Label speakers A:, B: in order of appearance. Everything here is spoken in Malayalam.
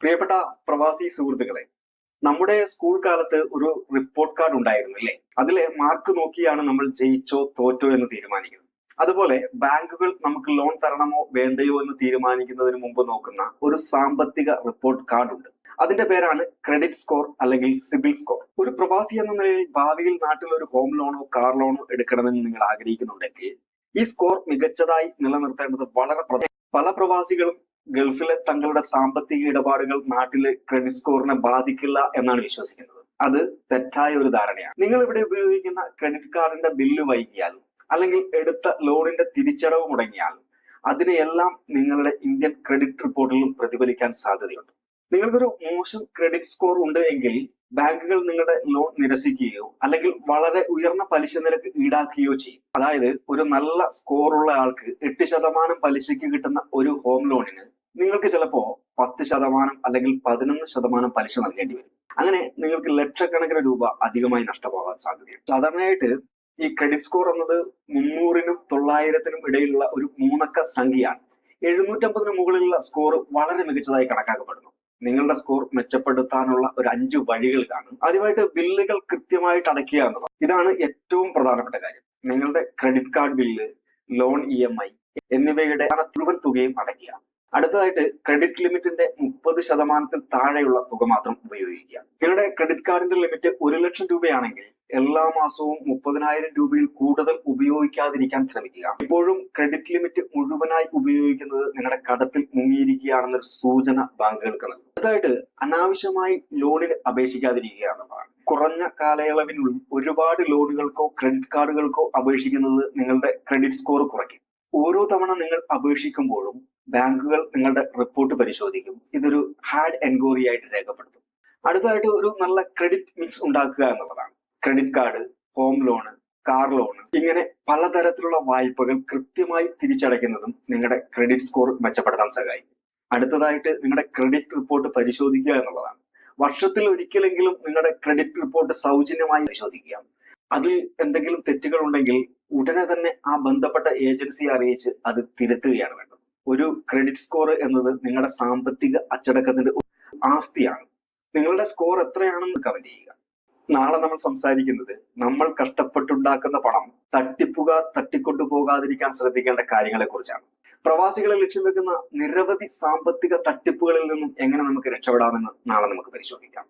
A: പ്രിയപ്പെട്ട പ്രവാസി സുഹൃത്തുക്കളെ നമ്മുടെ സ്കൂൾ കാലത്ത് ഒരു റിപ്പോർട്ട് കാർഡ് ഉണ്ടായിരുന്നു അല്ലേ? അതിലെ മാർക്ക് നോക്കിയാണ് നമ്മൾ ജയിച്ചോ തോറ്റോ എന്ന് തീരുമാനിക്കുന്നത്. അതുപോലെ ബാങ്കുകൾ നമുക്ക് ലോൺ തരണമോ വേണ്ടയോ എന്ന് തീരുമാനിക്കുന്നതിന് മുമ്പ് നോക്കുന്ന ഒരു സാമ്പത്തിക റിപ്പോർട്ട് കാർഡ് ഉണ്ട്. അതിന്റെ പേരാണ് ക്രെഡിറ്റ് സ്കോർ അല്ലെങ്കിൽ സിബിൽ സ്കോർ ഒരു പ്രവാസി എന്ന നിലയിൽ ഭാവിയിൽ നാട്ടിൽ ഒരു ഹോം ലോണോ കാർ ലോണോ എടുക്കണമെന്ന് നിങ്ങൾ ആഗ്രഹിക്കുന്നുണ്ടെങ്കിൽ ഈ സ്കോർ മികച്ചതായി നിലനിർത്തേണ്ടത് വളരെ പ്രധാന പല പ്രവാസികളും ഗൾഫിലെ തങ്ങളുടെ സാമ്പത്തിക ഇടപാടുകൾ നാട്ടിലെ ക്രെഡിറ്റ് സ്കോറിനെ ബാധിക്കില്ല എന്നാണ് വിശ്വസിക്കുന്നത്. അത് തെറ്റായ ഒരു ധാരണയാണ്. നിങ്ങൾ ഇവിടെ ഉപയോഗിക്കുന്ന ക്രെഡിറ്റ് കാർഡിന്റെ ബില്ല് വൈകിയാൽ അല്ലെങ്കിൽ എടുത്ത ലോണിന്റെ തിരിച്ചടവ് മുടങ്ങിയാൽ അതിനെയെല്ലാം നിങ്ങളുടെ ഇന്ത്യൻ ക്രെഡിറ്റ് റിപ്പോർട്ടിലും പ്രതിഫലിക്കാൻ സാധ്യതയുണ്ട്. നിങ്ങൾക്കൊരു മോശം ക്രെഡിറ്റ് സ്കോർ ഉണ്ട് എങ്കിൽ ബാങ്കുകൾ നിങ്ങളുടെ ലോൺ നിരസിക്കുകയോ അല്ലെങ്കിൽ വളരെ ഉയർന്ന പലിശ നിരക്ക് ഈടാക്കുകയോ ചെയ്യും. അതായത് ഒരു നല്ല സ്കോർ ഉള്ള ആൾക്ക് എട്ട് ശതമാനം പലിശയ്ക്ക് കിട്ടുന്ന ഒരു ഹോം ലോണിന് നിങ്ങൾക്ക് ചിലപ്പോ പത്ത് ശതമാനം അല്ലെങ്കിൽ പതിനൊന്ന് ശതമാനം പലിശ നൽകേണ്ടി വരും. അങ്ങനെ നിങ്ങൾക്ക് ലക്ഷക്കണക്കിന് രൂപ അധികമായി നഷ്ടപോകാൻ സാധ്യതയുണ്ട്. സാധാരണയായിട്ട് ഈ ക്രെഡിറ്റ് സ്കോർ എന്നത് മുന്നൂറിനും തൊള്ളായിരത്തിനും ഇടയിലുള്ള ഒരു മൂന്നക്ക സംഖ്യയാണ്. എഴുന്നൂറ്റമ്പതിന് മുകളിലുള്ള സ്കോർ വളരെ മികച്ചതായി കണക്കാക്കപ്പെടുന്നു. നിങ്ങളുടെ സ്കോർ മെച്ചപ്പെടുത്താനുള്ള ഒരു അഞ്ച് വഴികൾ കാണും ആദ്യമായിട്ട് ബില്ലുകൾ കൃത്യമായിട്ട് അടയ്ക്കുക എന്നുള്ളത്. ഇതാണ് ഏറ്റവും പ്രധാനപ്പെട്ട കാര്യം. നിങ്ങളുടെ credit card bill loan E M I എന്നിവയുടെ തുകയും അടയ്ക്കുക. അടുത്തതായിട്ട് ക്രെഡിറ്റ് ലിമിറ്റിന്റെ മുപ്പത് ശതമാനത്തിൽ താഴെയുള്ള തുക മാത്രം ഉപയോഗിക്കുക. നിങ്ങളുടെ ക്രെഡിറ്റ് കാർഡിന്റെ ലിമിറ്റ് ഒരു ലക്ഷം രൂപയാണെങ്കിൽ എല്ലാ മാസവും മുപ്പതിനായിരം രൂപയിൽ കൂടുതൽ ഉപയോഗിക്കാതിരിക്കാൻ ശ്രമിക്കുക. ഇപ്പോഴും ക്രെഡിറ്റ് ലിമിറ്റ് മുഴുവനായി ഉപയോഗിക്കുന്നത് നിങ്ങളുടെ കടത്തിൽ മുങ്ങിയിരിക്കുകയാണെന്നൊരു സൂചന ബാങ്കുകൾക്ക് അടുത്തതായിട്ട് അനാവശ്യമായി ലോണിന് അപേക്ഷിക്കാതിരിക്കുക എന്നുള്ളതാണ്. കുറഞ്ഞ കാലയളവിനുള്ളിൽ ഒരുപാട് ലോണുകൾക്കോ ക്രെഡിറ്റ് കാർഡുകൾക്കോ അപേക്ഷിക്കുന്നത് നിങ്ങളുടെ ക്രെഡിറ്റ് സ്കോർ കുറയ്ക്കും. ഓരോ തവണ നിങ്ങൾ അപേക്ഷിക്കുമ്പോഴും ബാങ്കുകൾ നിങ്ങളുടെ റിപ്പോർട്ട് പരിശോധിക്കും. ഇതൊരു ഹാഡ് എൻക്വയറി ആയിട്ട് രേഖപ്പെടുത്തും. അടുത്തതായിട്ട് ഒരു നല്ല ക്രെഡിറ്റ് മിക്സ് ഉണ്ടാക്കുക എന്നുള്ളതാണ്. Credit card home loan car loan ഇങ്ങനെ പലതരത്തിലുള്ള വായ്പകൾ കൃത്യമായി തിരിച്ചടയ്ക്കുന്നതും നിങ്ങളുടെ ക്രെഡിറ്റ് സ്കോർ മെച്ചപ്പെടുത്താൻ സഹായിക്കും. അടുത്തതായിട്ട് നിങ്ങളുടെ ക്രെഡിറ്റ് റിപ്പോർട്ട് പരിശോധിക്കുക എന്നുള്ളതാണ്. വർഷത്തിൽ ഒരിക്കലെങ്കിലും നിങ്ങളുടെ ക്രെഡിറ്റ് റിപ്പോർട്ട് സൗജന്യമായി പരിശോധിക്കുക. അതിൽ എന്തെങ്കിലും തെറ്റുകൾ ഉണ്ടെങ്കിൽ ഉടനെ തന്നെ ആ ബന്ധപ്പെട്ട ഏജൻസിയെ അറിയിച്ച് അത് തിരുത്തുകയാണ് വേണ്ടത്. ഒരു ക്രെഡിറ്റ് സ്കോർ എന്നത് നിങ്ങളുടെ സാമ്പത്തിക അച്ചടക്കത്തിന്റെ ആസ്തിയാണ്. നിങ്ങളുടെ സ്കോർ എത്രയാണെന്ന് കമന്റ് ചെയ്യുക. നാളെ നമ്മൾ സംസാരിക്കുന്നത് നമ്മൾ കഷ്ടപ്പെട്ടുണ്ടാക്കുന്ന പണം തട്ടിപ്പുക തട്ടിക്കൊണ്ടു പോകാതിരിക്കാൻ ശ്രദ്ധിക്കേണ്ട കാര്യങ്ങളെ കുറിച്ചാണ്. പ്രവാസികളെ ലക്ഷ്യം വെക്കുന്ന നിരവധി സാമ്പത്തിക തട്ടിപ്പുകളിൽ നിന്നും എങ്ങനെ നമുക്ക് രക്ഷപ്പെടാമെന്ന് നാളെ നമുക്ക് പരിശോധിക്കാം.